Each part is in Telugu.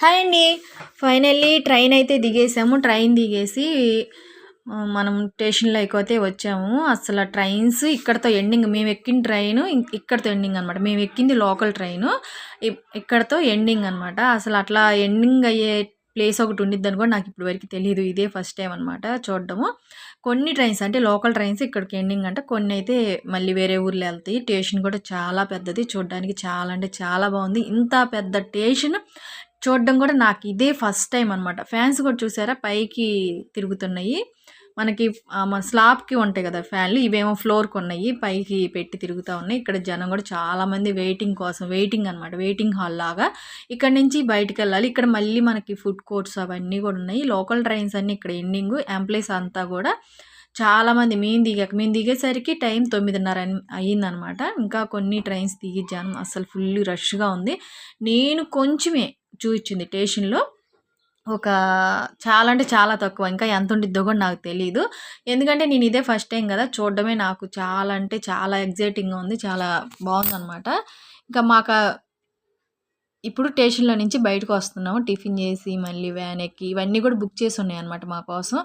హాయ్ అండి. ఫైనల్లీ ట్రైన్ అయితే దిగేసాము. ట్రైన్ దిగేసి మనం స్టేషన్లో అయిపోతే వచ్చాము. అసలు ట్రైన్స్ ఇక్కడతో ఎండింగ్ మేము ఎక్కిన ట్రైన్ ఇక్కడతో ఎండింగ్ అనమాట మేము ఎక్కింది లోకల్ ట్రైన్ ఇక్కడతో ఎండింగ్ అనమాట అసలు అట్లా ఎండింగ్ అయ్యే ప్లేస్ ఒకటి ఉండిద్దని కూడా నాకు ఇప్పుడు వరకు తెలియదు ఇదే ఫస్ట్ టైం అనమాట చూడడము. కొన్ని ట్రైన్స్ అంటే లోకల్ ట్రైన్స్ ఇక్కడికి ఎండింగ్ అంటే. కొన్ని అయితే మళ్ళీ వేరే ఊర్లో వెళ్తాయి. స్టేషన్ కూడా చాలా పెద్దది. చూడడానికి చాలా అంటే చాలా బాగుంది. ఇంత పెద్ద స్టేషన్ చూడడం కూడా నాకు ఇదే ఫస్ట్ టైం అనమాట ఫ్యాన్స్ కూడా చూసారా? పైకి తిరుగుతున్నాయి. మనకి మన స్లాబ్కి ఉంటాయి కదా ఫ్యాన్లు ఇవేమో ఫ్లోర్కి ఉన్నాయి పైకి పెట్టి తిరుగుతూ ఉన్నాయి. ఇక్కడ జనం కూడా చాలామంది వెయిటింగ్ కోసం వెయిటింగ్ అనమాట వెయిటింగ్ హాల్ లాగా. ఇక్కడ నుంచి బయటికి వెళ్ళాలి. ఇక్కడ మళ్ళీ మనకి ఫుడ్ కోర్ట్స్ అవన్నీ కూడా ఉన్నాయి. లోకల్ ట్రైన్స్ అన్నీ ఇక్కడ ఎండింగ్ ఎంప్లాయీస్ అంతా కూడా చాలామంది మేము దిగాక మేము దిగేసరికి టైం తొమ్మిదిన్నర అయ్యిందనమాట ఇంకా కొన్ని ట్రైన్స్ దిగి జనం అసలు ఫుల్ రష్గా ఉంది. నేను కొంచెమే చూపించింది స్టేషన్లో ఒక చాలా అంటే చాలా తక్కువ ఇంకా ఎంత ఉండిద్దో కూడా నాకు తెలియదు ఎందుకంటే నేను ఇదే ఫస్ట్ టైం కదా చూడడమే నాకు చాలా అంటే చాలా ఎగ్జైటింగ్గా ఉంది చాలా బాగుందనమాట ఇంకా మాకు ఇప్పుడు స్టేషన్లో నుంచి బయటకు వస్తున్నాము. టిఫిన్ చేసి మళ్ళీ వ్యాన్ ఎక్కి ఇవన్నీ కూడా బుక్ చేసి ఉన్నాయన్నమాట మా కోసం.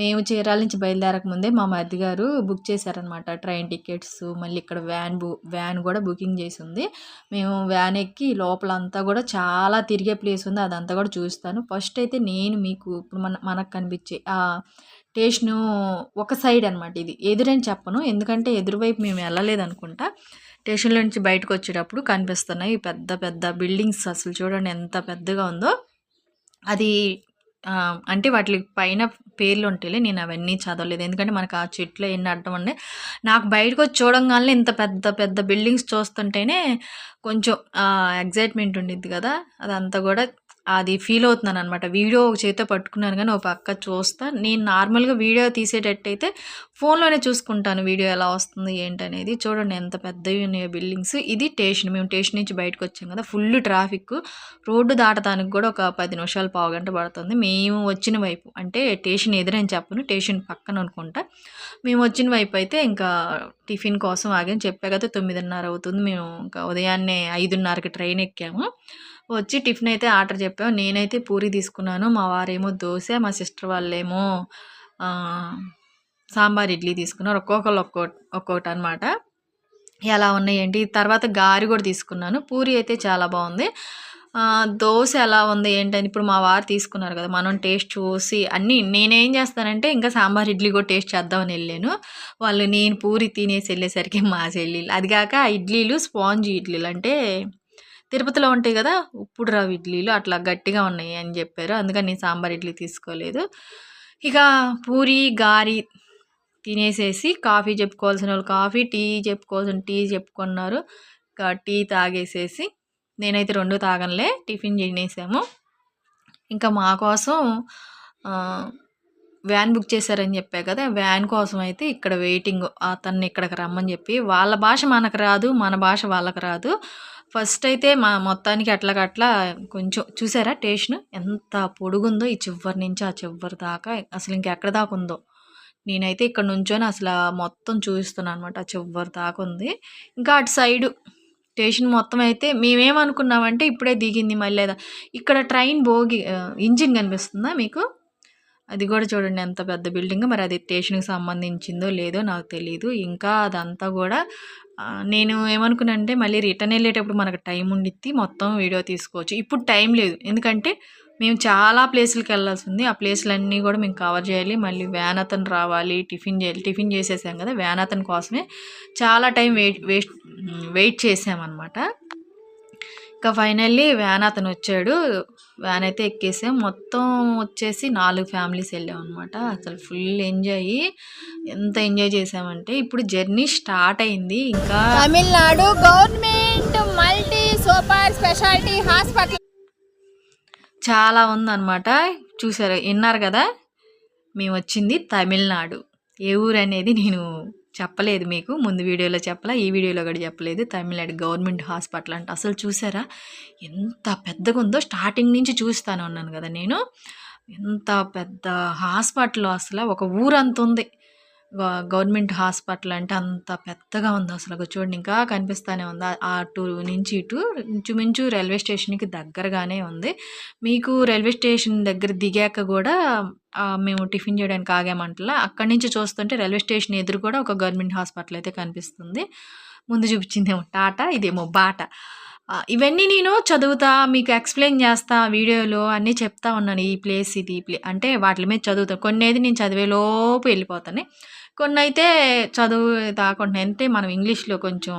మేము చీరాల నుంచి బయలుదేరక ముందే మా మరిది గారు బుక్ చేశారనమాట ట్రైన్ టికెట్స్ మళ్ళీ ఇక్కడ వ్యాన్ బు వ్యాన్ కూడా బుకింగ్ చేసి ఉంది. మేము వ్యాన్ ఎక్కి లోపల అంతా కూడా చాలా తిరిగే ప్లేస్ ఉంది. అదంతా కూడా చూస్తాను. ఫస్ట్ అయితే నేను మీకు ఇప్పుడు మన మనకు కనిపించే ఆ స్టేషను ఒక సైడ్ అనమాట ఇది. ఎదురని చెప్పను. ఎందుకంటే ఎదురువైపు మేము వెళ్ళలేదు అనుకుంటా స్టేషన్లో నుంచి బయటకు వచ్చేటప్పుడు కనిపిస్తున్నాయి పెద్ద పెద్ద బిల్డింగ్స్ అసలు చూడండి ఎంత పెద్దగా ఉందో. అది అంటే వాటి పైన పేర్లు ఉంటాయి నేను అవన్నీ చదవలేదు. ఎందుకంటే మనకు ఆ చెట్లు ఎన్ని అడ్డం ఉండే నాకు బయటకు వచ్చి చూడంగానే ఇంత పెద్ద పెద్ద బిల్డింగ్స్ చూస్తుంటేనే కొంచెం ఎగ్జైట్మెంట్ ఉండిద్ది కదా. అదంతా కూడా అది ఫీల్ అవుతున్నాను అనమాట వీడియో ఒక చేతితో పట్టుకున్నాను కానీ ఒక పక్క చూస్తా. నేను నార్మల్గా వీడియో తీసేటట్టయితే ఫోన్లోనే చూసుకుంటాను వీడియో ఎలా వస్తుంది ఏంటనేది. చూడండి ఎంత పెద్దవి ఉన్నాయో బిల్డింగ్స్. ఇది స్టేషన్. మేము స్టేషన్ నుంచి బయటకు వచ్చాం కదా ఫుల్ ట్రాఫిక్ రోడ్డు దాటడానికి కూడా ఒక పది నిమిషాలు పావు గంట పడుతుంది. మేము వచ్చిన వైపు అంటే స్టేషన్ ఎదురని చెప్పను స్టేషన్ పక్కన అనుకుంటా. మేము వచ్చిన వైపు అయితే ఇంకా టిఫిన్ కోసం ఆగాం. చెప్పా కదా తొమ్మిదిన్నర అవుతుంది. మేము ఇంకా ఉదయాన్నే ఐదున్నరకి ట్రైన్ ఎక్కాము. వచ్చి టిఫిన్ అయితే ఆర్డర్ చెప్పాము నేనైతే పూరి తీసుకున్నాను. మా వారేమో దోశ మా సిస్టర్ వాళ్ళేమో సాంబార్ ఇడ్లీ తీసుకున్నారు. ఒక్కొక్కరు ఒక్కొక్కటి ఒక్కొక్కటి అనమాట ఎలా ఉన్నాయేంటి? తర్వాత గారి కూడా తీసుకున్నాను. పూరి అయితే చాలా బాగుంది. దోశ ఎలా ఉంది ఏంటని ఇప్పుడు మా వారు తీసుకున్నారు కదా. మనం టేస్ట్ చూసి అన్నీ నేనేం చేస్తానంటే ఇంకా సాంబార్ ఇడ్లీ కూడా టేస్ట్ చేద్దామని వెళ్ళాను. వాళ్ళు నేను పూరి తినేసి వెళ్ళేసరికి మా చెల్లెళ్ళు అది కాక ఇడ్లీలు స్పాంజ్ ఇడ్లీలు అంటే తిరుపతిలో ఉంటాయి కదా ఉప్పుడు రవ్వ ఇడ్లీలు అట్లా గట్టిగా ఉన్నాయి అని చెప్పారు. అందుకని నేను సాంబార్ ఇడ్లీ తీసుకోలేదు. ఇక పూరి గారి తినేసేసి కాఫీ చెప్పుకోవాల్సిన వాళ్ళు కాఫీ టీ చెప్పుకోవాల్సిన టీ చెప్పుకున్నారు. ఇంకా టీ తాగేసేసి నేనైతే రెండు తాగనులే టిఫిన్ తినేసాము. ఇంకా మా కోసం వ్యాన్ బుక్ చేశారని చెప్పా కదా వ్యాన్ కోసం అయితే ఇక్కడ వెయిటింగ్ అతన్ని ఇక్కడికి రమ్మని చెప్పి వాళ్ళ భాష మనకు రాదు మన భాష వాళ్ళకి రాదు. ఫస్ట్ అయితే మా మొత్తానికి అట్లకట్లా కొంచెం చూసారా స్టేషన్ ఎంత పొడుగుందో ఈ చివరి నుంచి ఆ చివరి దాకా. అసలు ఇంకెక్కడ దాకా ఉందో. నేనైతే ఇక్కడ నుంచొని అసలు మొత్తం చూపిస్తున్నాను అనమాట ఆ చివరి దాకా ఉంది. ఇంకా అటు సైడు స్టేషన్ మొత్తం అయితే మేమేమనుకున్నామంటే ఇప్పుడే దిగింది మళ్ళీ లేదా ఇక్కడ ట్రైన్ భోగి ఇంజిన్ కనిపిస్తుందా మీకు? అది కూడా చూడండి ఎంత పెద్ద బిల్డింగ్. మరి అది స్టేషన్కి సంబంధించిందో లేదో నాకు తెలియదు ఇంకా అదంతా కూడా నేను ఏమనుకున్నా అంటే మళ్ళీ రిటర్న్ వెళ్ళేటప్పుడు మనకు టైం ఉండిద్ది మొత్తం వీడియో తీసుకోవచ్చు. ఇప్పుడు టైం లేదు. ఎందుకంటే మేము చాలా ప్లేసులకి వెళ్ళాల్సి ఉంది. ఆ ప్లేసులన్నీ కూడా మేము కవర్ చేయాలి. మళ్ళీ వ్యాన్ అతను రావాలి టిఫిన్ చేయాలి. టిఫిన్ చేసేసాం కదా వ్యాన్ అతని కోసమే చాలా టైం వెయిట్ వేస్ట్ వెయిట్ చేసామన్నమాట. ఇంకా ఫైనల్లీ వ్యాన్ అతను వచ్చాడు. వ్యాన్ అయితే ఎక్కేసాం. మొత్తం వచ్చేసి నాలుగు ఫ్యామిలీస్ వెళ్ళాం అనమాట అసలు ఫుల్ ఎంజాయ్ ఎంత ఎంజాయ్ చేసామంటే ఇప్పుడు జర్నీ స్టార్ట్ అయింది. ఇంకా Tamil Nadu government multi super speciality hospital. చాలా ఉందన్నమాట. చూసారు విన్నారు కదా? మేము వచ్చింది తమిళనాడు. ఏ ఊరు అనేది నేను చెప్పలేదు మీకు. ముందు వీడియోలో చెప్పలా ఈ వీడియోలో కూడా చెప్పలేదు. తమిళనాడు గవర్నమెంట్ హాస్పిటల్ అంటే. అసలు చూసారా? ఎంత పెద్దగా ఉందో స్టార్టింగ్ నుంచి చూస్తానే ఉన్నాను కదా నేను. ఎంత పెద్ద హాస్పిటల్ అసలు ఒక ఊరంత ఉంది. గవర్నమెంట్ హాస్పిటల్ అంటే అంత పెద్దగా ఉంది అసలు చూడండి ఇంకా కనిపిస్తానే ఉంది. ఆ- అటు నుంచి ఇటు ఇంచుమించు రైల్వే స్టేషన్కి దగ్గరగానే ఉంది. మీకు రైల్వే స్టేషన్ దగ్గర దిగాక కూడా మేము టిఫిన్ చేయడానికి ఆగామంటలా. అక్కడి నుంచి చూస్తుంటే రైల్వే స్టేషన్ ఎదురు కూడా ఒక గవర్నమెంట్ హాస్పిటల్ అయితే కనిపిస్తుంది. ముందు చూపించిందేమో టాటా ఇదేమో బాటా. ఇవన్నీ నేను చదువుతా మీకు ఎక్స్ప్లెయిన్ చేస్తా వీడియోలో అన్నీ చెప్తా ఉన్నాను. ఈ ప్లేస్ ఇది ఈ ప్లే అంటే వాటి మీద చదువుతా. కొన్ని అయితే నేను చదివేలోపు వెళ్ళిపోతాను. కొన్ని అయితే చదువు దాకుండా అంటే మనం ఇంగ్లీష్లో కొంచెం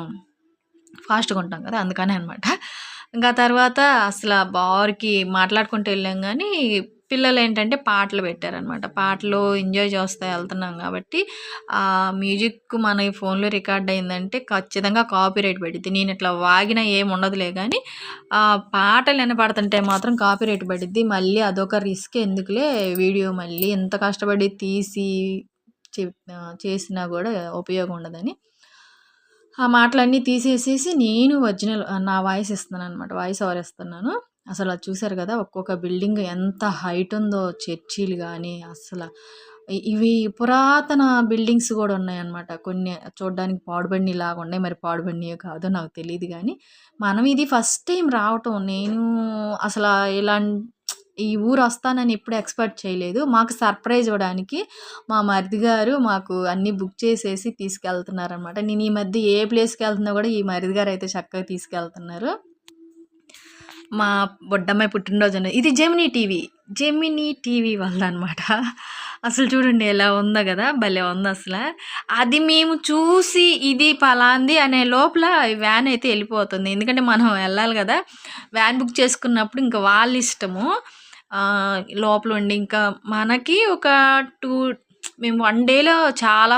ఫాస్ట్గా ఉంటాం కదా అందుకనే అనమాట ఇంకా తర్వాత అసలు బార్కి మాట్లాడుకుంటూ వెళ్ళాం కానీ పిల్లలు ఏంటంటే పాటలు పెట్టారనమాట పాటలు ఎంజాయ్ చేస్తూ వెళ్తున్నాం కాబట్టి ఆ మ్యూజిక్ మన ఫోన్లో రికార్డ్ అయిందంటే ఖచ్చితంగా కాపీ రైట్ పడిద్ది. నేను ఇట్లా వాగినా ఏం ఉండదులే కానీ ఆ పాటలు వినపడుతుంటే మాత్రం కాపీరైట్ పడిద్ది. మళ్ళీ అదొక రిస్క్ ఎందుకులే వీడియో మళ్ళీ ఎంత కష్టపడి తీసి చేసినా కూడా ఉపయోగం ఉండదని ఆ మాటలన్నీ తీసేసేసి నేను ఒరిజినల్ నా వాయిస్ ఇస్తున్నాను అనమాట వాయిస్ ఓవర్ ఇస్తున్నాను. అసలు అది చూశారు కదా ఒక్కొక్క బిల్డింగ్ ఎంత హైట్ ఉందో చర్చీలు కానీ అసలు ఇవి పురాతన బిల్డింగ్స్ కూడా ఉన్నాయన్నమాట. కొన్ని చూడడానికి పాడుబండి లాగా ఉన్నాయి మరి పాడుబడినయో కాదో నాకు తెలియదు కానీ మనం ఇది ఫస్ట్ టైం రావటం నేను అసలు ఇలా ఈ ఊరు వస్తానని ఎప్పుడు ఎక్స్పెక్ట్ చేయలేదు. మాకు సర్ప్రైజ్ ఇవ్వడానికి మా మరిది గారు మాకు అన్నీ బుక్ చేసేసి తీసుకెళ్తున్నారనమాట నేను ఈ మధ్య ఏ ప్లేస్కి వెళ్తున్నా కూడా ఈ మరిది గారు అయితే చక్కగా తీసుకెళ్తున్నారు. మా బొడ్డమ్మాయి పుట్టినరోజు ఇది జెమినీ టీవీ. జెమినీ టీవీ వల్ల అనమాట అసలు చూడండి ఎలా ఉందో కదా భలే ఉంది అసలు. అది మేము చూసి ఇది పలాంది అనే లోపల వ్యాన్ అయితే వెళ్ళిపోతుంది. ఎందుకంటే మనం వెళ్ళాలి కదా వ్యాన్ బుక్ చేసుకున్నప్పుడు ఇంకా వాళ్ళ ఇష్టము. లోపల ఉండి ఇంకా మనకి ఒక టూ మేము వన్ డేలో చాలా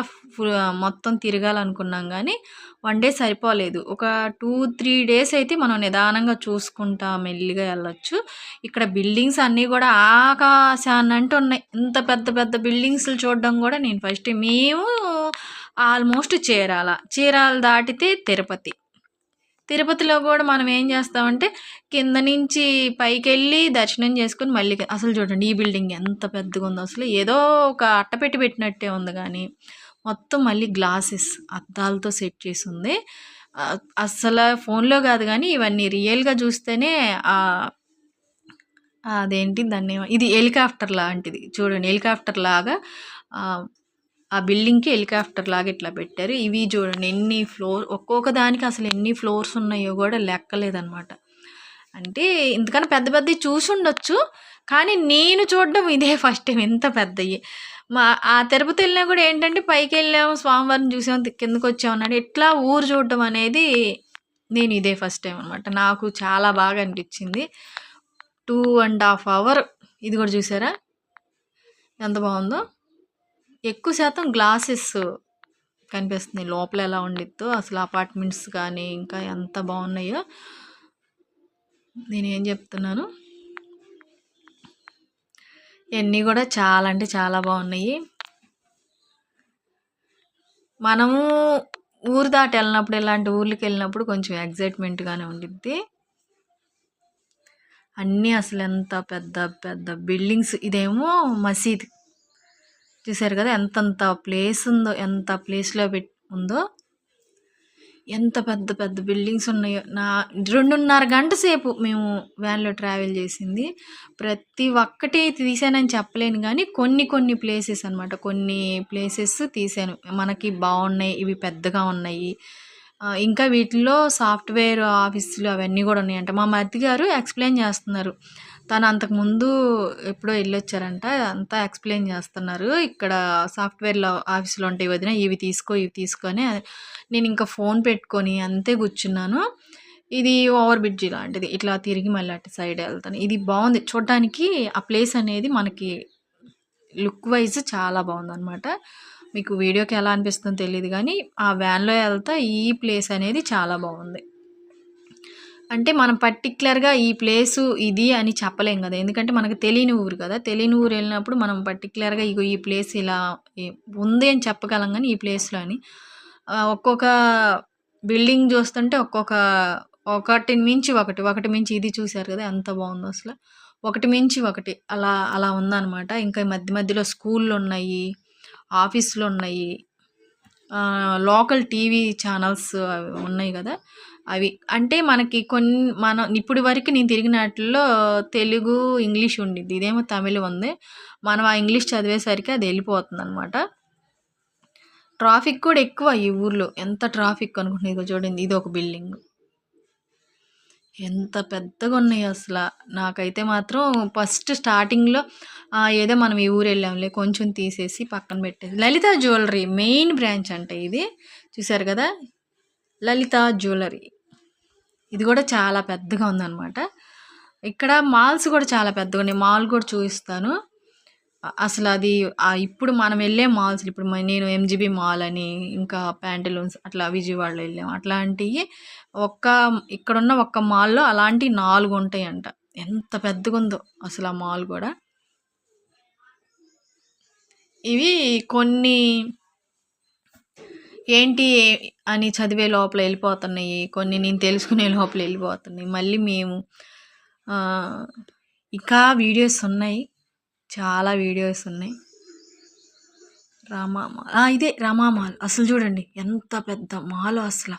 మొత్తం తిరగాలనుకున్నాం కానీ వన్ డే సరిపోలేదు. ఒక టూ త్రీ డేస్ అయితే మనం నిదానంగా చూసుకుంటా మెల్లిగా వెళ్ళొచ్చు. ఇక్కడ బిల్డింగ్స్ అన్నీ కూడా ఆకాశాన్నంటే ఉన్నాయి ఇంత పెద్ద పెద్ద బిల్డింగ్స్లు చూడడం కూడా నేను ఫస్ట్ మేము ఆల్మోస్ట్ చీరాల చీరాలు దాటితే తిరుపతి. తిరుపతిలో కూడా మనం ఏం చేస్తామంటే కింద నుంచి పైకి వెళ్ళి దర్శనం చేసుకుని మళ్ళీ అసలు చూడండి ఈ బిల్డింగ్ ఎంత పెద్దగా ఉందో. అసలు ఏదో ఒక అట్టపెట్టి పెట్టినట్టే ఉంది కానీ మొత్తం మళ్ళీ గ్లాసెస్ అద్దాలతో సెట్ చేసి ఉంది అసలు ఫోన్లో కాదు కానీ ఇవన్నీ రియల్గా చూస్తేనే అదేంటి దాన్ని ఇది హెలికాప్టర్ లాంటిది. చూడండి హెలికాప్టర్ లాగా ఆ, బిల్డింగ్కి హెలికాప్టర్ లాగా ఇట్లా పెట్టారు. ఇవి చూడండి ఎన్ని ఫ్లోర్ ఒక్కొక్క దానికి అసలు ఎన్ని ఫ్లోర్స్ ఉన్నాయో కూడా లెక్కలేదనమాట అంటే ఇంతకన్నా పెద్ద పెద్దవి చూసి ఉండొచ్చు కానీ నేను చూడడం ఇదే ఫస్ట్ టైం ఎంత పెద్దవి మా ఆ తిరుపతి వెళ్ళినా కూడా ఏంటంటే పైకి వెళ్ళాము స్వామివారిని చూసాము కిందకు వచ్చామన్నాడు అన్నాడు. ఇట్లా ఊరు చూడడం అనేది నేను ఇదే ఫస్ట్ టైం అనమాట నాకు చాలా బాగా అనిపించింది. టూ అండ్ హాఫ్ అవర్ ఇది కూడా చూసారా? ఎంత బాగుందో? ఎక్కువ శాతం గ్లాసెస్ కనిపిస్తుంది లోపల ఎలా ఉండిద్దో అసలు అపార్ట్మెంట్స్ కానీ ఇంకా ఎంత బాగున్నాయో నేను ఏం చెప్తున్నాను? ఇవన్నీ కూడా చాలా అంటే చాలా బాగున్నాయి. మనము ఊరు దాటి వెళ్ళినప్పుడు ఇలాంటి ఊర్లకి వెళ్ళినప్పుడు కొంచెం ఎగ్జైట్మెంట్గానే ఉండిద్ది. అన్నీ అసలు ఎంత పెద్ద పెద్ద బిల్డింగ్స్ ఇదేమో మసీద్ చూసారు కదా ఎంతంత ప్లేస్ ఉందో ఎంత ప్లేస్లో పెట్ ఉందో ఎంత పెద్ద పెద్ద బిల్డింగ్స్ ఉన్నాయో. నా రెండున్నర గంట సేపు మేము వ్యాన్లో ట్రావెల్ చేసింది. ప్రతి ఒక్కటి తీసానని చెప్పలేను కానీ కొన్ని కొన్ని ప్లేసెస్ అనమాట కొన్ని ప్లేసెస్ తీసాను. మనకి బాగున్నాయి ఇవి పెద్దగా ఉన్నాయి. ఇంకా వీటిల్లో సాఫ్ట్వేర్ ఆఫీసులు అవన్నీ కూడా ఉన్నాయంట మా మరిది గారు ఎక్స్ప్లెయిన్ చేస్తున్నారు. తను అంతకుముందు ఎప్పుడో వెళ్ళొచ్చారంట అంతా ఎక్స్ప్లెయిన్ చేస్తున్నారు. ఇక్కడ సాఫ్ట్వేర్లో ఆఫీసులో ఉంటాయి వదిన ఇవి తీసుకో ఇవి తీసుకొని నేను ఇంకా ఫోన్ పెట్టుకొని అంతే కూర్చున్నాను. ఇది ఓవర్ బ్రిడ్జ్ లాంటిది. ఇట్లా తిరిగి మళ్ళీ అటు సైడ్ వెళ్తాను. ఇది బాగుంది. చూడడానికి ఆ ప్లేస్ అనేది మనకి లుక్ వైజ్ చాలా బాగుందన్నమాట. మీకు వీడియోకి ఎలా అనిపిస్తుందో తెలియదు కానీ ఆ వ్యాన్లో వెళ్తా ఈ ప్లేస్ అనేది చాలా బాగుంది. అంటే మనం పర్టికులర్గా ఈ ప్లేసు ఇది అని చెప్పలేం కదా. ఎందుకంటే మనకు తెలియని ఊరు కదా. తెలియని ఊరు వెళ్ళినప్పుడు మనం పర్టికులర్గా ఇగో ఈ ప్లేస్ ఇలా ఉంది అని చెప్పగలం కానీ ఈ ప్లేస్లో అని. ఒక్కొక్క బిల్డింగ్ చూస్తుంటే ఒక్కొక్క ఒకటి మించి ఒకటి ఒకటి మించి ఇది చూశారు కదా ఎంత బాగుందో అసలు. ఒకటి మించి ఒకటి అలా అలా ఉందన్నమాట. ఇంకా మధ్య మధ్యలో స్కూళ్ళు ఉన్నాయి ఆఫీసులు ఉన్నాయి లోకల్ టీవీ ఛానల్స్ అవి ఉన్నాయి కదా అవి. అంటే మనకి కొన్ని మనం ఇప్పుడు వరకు నేను తిరిగినట్లో తెలుగు ఇంగ్లీష్ ఉండిద్ది. ఇదేమో తమిళ ఉంది. మనం ఆ ఇంగ్లీష్ చదివేసరికి అది వెళ్ళిపోతుంది అనమాట ట్రాఫిక్ కూడా ఎక్కువ ఈ ఊర్లో. ఎంత ట్రాఫిక్ అనుకుంటుంది ఇదిగో చూడండి ఇది ఒక బిల్డింగ్. ఎంత పెద్దగా ఉన్నాయి అసలు. నాకైతే మాత్రం ఫస్ట్ స్టార్టింగ్లో ఏదో మనం ఈ ఊరు వెళ్ళాంలే కొంచెం తీసేసి పక్కన పెట్టేసి. లలిత జ్యువెలరీ మెయిన్ బ్రాంచ్ అంట ఇది. చూసారు కదా? లలిత జ్యువెలరీ. ఇది కూడా చాలా పెద్దగా ఉందన్నమాట. ఇక్కడ మాల్స్ కూడా చాలా పెద్దగా ఉన్నాయి మాల్ కూడా చూపిస్తాను. అసలు అది ఇప్పుడు మనం వెళ్ళే మాల్స్ ఇప్పుడు మ- నేను ఎంజీబీ మాల్ అని ఇంకా ప్యాంటలూన్స్ అట్లా విజయవాడలో వెళ్ళాము అట్లాంటివి ఒక్క ఇక్కడున్న ఒక్క మాల్లో అలాంటి నాలుగు ఉంటాయంట ఎంత పెద్దగా ఉందో అసలు ఆ మాల్ కూడా. ఇవి కొన్ని ఏంటి అని చదివే లోపల వెళ్ళిపోతున్నాయి. కొన్ని నేను తెలుసుకునే లోపల వెళ్ళిపోతున్నాయి. మళ్ళీ మేము ఇంకా వీడియోస్ ఉన్నాయి. చాలా వీడియోస్ ఉన్నాయి. రామా ఇదే రామా మాల్ అసలు చూడండి ఎంత పెద్ద మాల్ అసలు.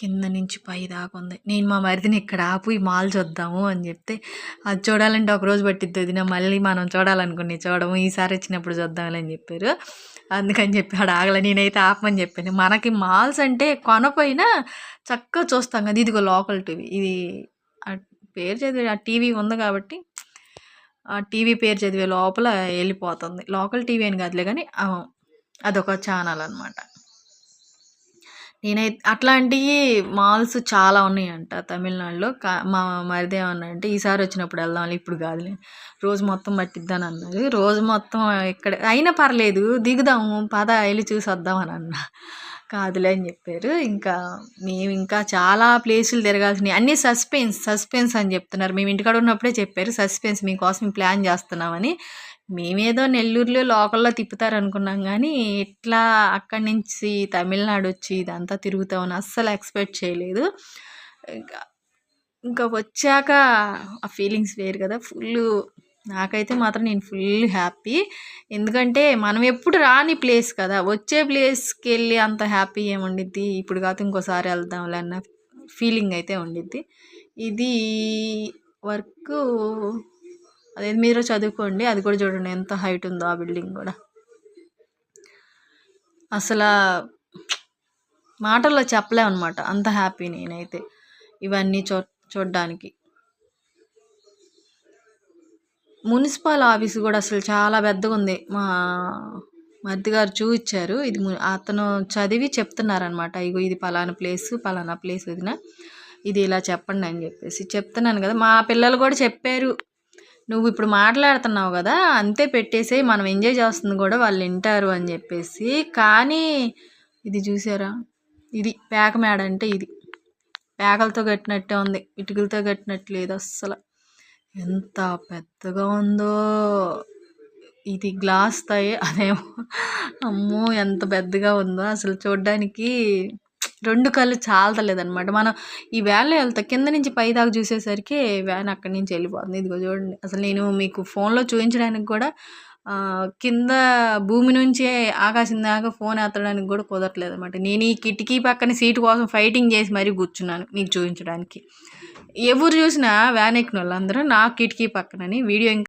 కింద నుంచి పై దాకా ఉంది. నేను మా మరిదిని ఇక్కడ ఆపు ఈ మాల్ చూద్దాము అని చెప్తే అది చూడాలంటే ఒక రోజు పట్టిద్ది వదిన మళ్ళీ మనం చూడాలనుకుని చూడము ఈసారి వచ్చినప్పుడు చూద్దామని చెప్పారు. అందుకని చెప్పి ఆడ ఆగలే. నేనైతే ఆపమని చెప్పాను. మనకి మాల్స్ అంటే కొనపోయినా చక్కగా చూస్తాం కదా. ఇదిగో లోకల్ టీవీ. ఇది ఆ పేరు చదివే ఆ టీవీ ఉంది కాబట్టి ఆ టీవీ పేరు చదివే లోపల వెళ్ళిపోతుంది. లోకల్ టీవీ అని కాదులే కానీ అదొక ఛానల్ అనమాట నేనైతే అట్లాంటివి మాల్స్ చాలా ఉన్నాయంట తమిళనాడులో. కా మా మరిది ఏమన్నారంటే ఈసారి వచ్చినప్పుడు వెళ్దాం ఇప్పుడు కాదులే. రోజు మొత్తం పట్టిద్దాని అన్నారు. రోజు మొత్తం ఇక్కడ అయినా పర్లేదు దిగుదాము పద వెళ్ళి చూసి వద్దాం అని అన్న. కాదులే అని చెప్పారు. ఇంకా మేము ఇంకా చాలా ప్లేసులు తిరగాల్సినవి అన్నీ సస్పెన్స్ సస్పెన్స్ అని చెప్తున్నారు. మేము ఇంటికాడ ఉన్నప్పుడే చెప్పారు సస్పెన్స్ మీకోసం ప్లాన్ చేస్తున్నామని. మేమేదో నెల్లూరులో లోకల్లో తిప్పుతారు అనుకున్నాం కానీ ఇట్లా అక్కడి నుంచి తమిళనాడు వచ్చి ఇదంతా తిరుగుతామని అస్సలు ఎక్స్పెక్ట్ చేయలేదు. ఇంకా ఇంకా వచ్చాక ఆ ఫీలింగ్స్ వేరు కదా ఫుల్ నాకైతే మాత్రం నేను ఫుల్ హ్యాపీ. ఎందుకంటే మనం ఎప్పుడు రాని ప్లేస్ కదా వచ్చే ప్లేస్కి వెళ్ళి అంత హ్యాపీ ఏముండిద్ది? ఇప్పుడు కాదు ఇంకోసారి వెళ్దాంలే అన్న ఫీలింగ్ అయితే ఉండిద్ది. ఇది వర్క్ అదే మీరు చదువుకోండి అది కూడా చూడండి ఎంత హైట్ ఉందో ఆ బిల్డింగ్ కూడా. అసలు మాటల్లో చెప్పలేమన్నమాట అంత హ్యాపీ నేనైతే ఇవన్నీ చూ చూడ్డానికి. మున్సిపల్ ఆఫీస్ కూడా అసలు చాలా పెద్దగా ఉంది. మా మరిది గారు చూపించారు ఇది అతను చదివి చెప్తున్నారనమాట ఇగో ఇది పలానా ప్లేస్ పలానా ప్లేస్ వదిన ఇది ఇలా చెప్పండి అని చెప్పేసి చెప్తున్నాను కదా మా పిల్లలు కూడా చెప్పారు. నువ్వు ఇప్పుడు మాట్లాడుతున్నావు కదా అంతే పెట్టేసే మనం ఎంజాయ్ చేస్తుంది కూడా వాళ్ళు వింటారు అని చెప్పేసి. కానీ ఇది చూసారా? ఇది పేక మేడ అంటే ఇది. పేకలతో కట్టినట్టే ఉంది. ఇటుకలతో కట్టినట్టు లేదు అస్సలు. ఎంత పెద్దగా ఉందో. ఇది గ్లాస్ తాయి. అదేమో. అమ్మో ఎంత పెద్దగా ఉందో అసలు చూడ్డానికి. రెండు కళ్ళు చాలతలేదనమాట మనం ఈ వ్యాన్లో వెళ్తా కింద నుంచి పై దాకా చూసేసరికి వ్యాన్ అక్కడి నుంచి వెళ్ళిపోతుంది. ఇదిగో చూడండి. అసలు నేను మీకు ఫోన్లో చూపించడానికి కూడా కింద భూమి నుంచి ఆకాశం దాకా ఫోన్ ఎత్తడానికి కూడా కుదరట్లేదు అనమాట నేను ఈ కిటికీ పక్కన సీటు కోసం ఫైటింగ్ చేసి మరీ కూర్చున్నాను మీకు చూపించడానికి. ఎవరు చూసినా వ్యాన్ ఎక్కిన వాళ్ళందరూ నా కిటికీ పక్కనని వీడియో